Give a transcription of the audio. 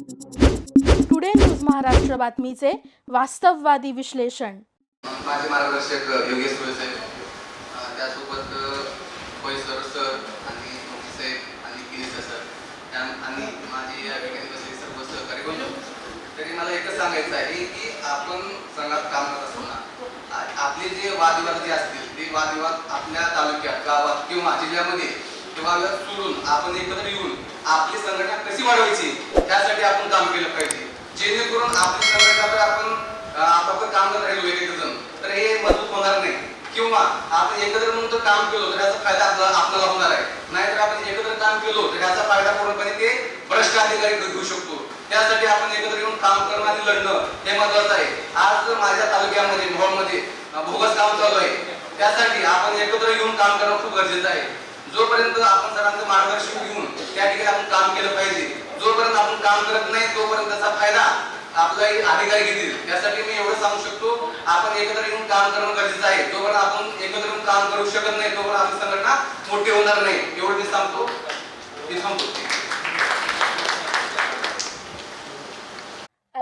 Today news Maharashtra बातमीचे वास्तववादी विश्लेषण माझे मार्गदर्शक योगेश सुळे साहेब त्यासोबत पैसर सर आणि साहेब आणि किनीसर सर आणि माझे या ठिकाणी बसलेले सर्व सहकारी बंधू. तरी मला एकच सांगायचं आहे की आपण संघात काम करत असताना आपले जे वादविवाद जे असतील ते वादविवाद आपल्या तालुक्यात गावात किंवा जिल्ह्यामध्ये ते वादविवाद सोडून आपण एकत्र येऊन आपली संघटना कशी वाढवायची त्यासाठी आपण काम केलं पाहिजे. जेणेकरून आपली संघटना जर आपण अं, आपापलं काम करत राहिलो एक जण तर हे मजबूत होणार नाही. किंवा आपण एकत्र म्हणून जर काम केलो तर याचा फायदा आपल्याला होणार आहे. नाहीतर आपण एकत्र काम केलो तर याचा फायदा पूर्णपणे ते भ्रष्ट अधिकारी घेऊ शकतो. त्यासाठी आपण एकत्र येऊन काम करणं आणि लढणं हे महत्वाचं आहे. आज जर माझ्या तालुक्यामध्ये भोगस काम चालू आहे. त्यासाठी आपण एकत्र येऊन काम करणं खूप गरजेचं आहे. जोपर्यंत आपण सरांचं मार्गदर्शन घेऊन त्या ठिकाणी आपण काम केलं पाहिजे जोपर्यंत आपण काम करत नाही तोपर्यंत त्याचा फायदा आपला अधिकारी घेतील. त्यासाठी मी एवढं सांगू शकतो आपण एकत्र येऊन काम करणं गरजेचं आहे. जोपर्यंत आपण एकत्र येऊन काम करू शकत नाही तोपर्यंत आपली संघटना मोठी होणार नाही. एवढं मी सांगतो. मी थांबतो.